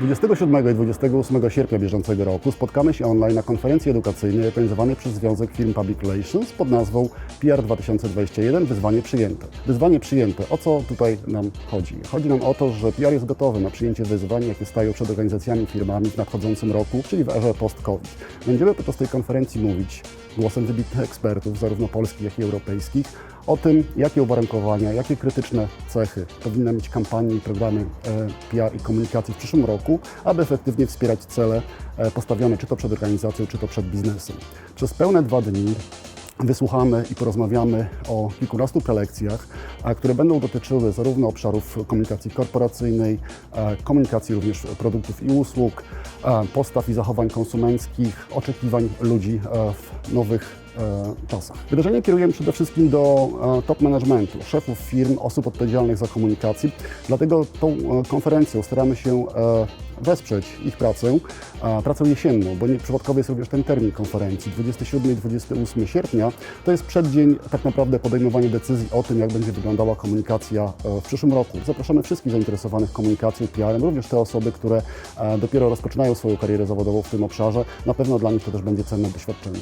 27 i 28 sierpnia bieżącego roku spotkamy się online na konferencji edukacyjnej organizowanej przez Związek Firm Public Relations pod nazwą PR 2021 Wyzwanie przyjęte. Wyzwanie przyjęte. O co tutaj nam chodzi? Chodzi nam o to, że PR jest gotowy na przyjęcie wyzwań, jakie stają przed organizacjami i firmami w nadchodzącym roku, czyli w erze post-COVID. Będziemy podczas tej konferencji mówić głosem wybitnych ekspertów, zarówno polskich, jak i europejskich, o tym, jakie uwarunkowania, jakie krytyczne cechy powinny mieć kampanie i programy e, PR i komunikacji w przyszłym roku, aby efektywnie wspierać cele e, postawione czy to przed organizacją, czy to przed biznesem. Przez pełne dwa dni wysłuchamy i porozmawiamy o kilkunastu prelekcjach, które będą dotyczyły zarówno obszarów komunikacji korporacyjnej, e, komunikacji również produktów i usług, e, postaw i zachowań konsumenckich, oczekiwań ludzi e, w nowych czasach. Wydarzenie kierujemy przede wszystkim do top managementu, szefów firm, osób odpowiedzialnych za komunikację. Dlatego tą konferencją staramy się wesprzeć ich pracę, a pracę jesienną, bo nieprzypadkowy jest również ten termin konferencji. 27 i 28 sierpnia to jest przeddzień tak naprawdę podejmowania decyzji o tym, jak będzie wyglądała komunikacja e, w przyszłym roku. Zapraszamy wszystkich zainteresowanych komunikacją PR-em, również te osoby, które e, dopiero rozpoczynają swoją karierę zawodową w tym obszarze. Na pewno dla nich to też będzie cenne doświadczenie.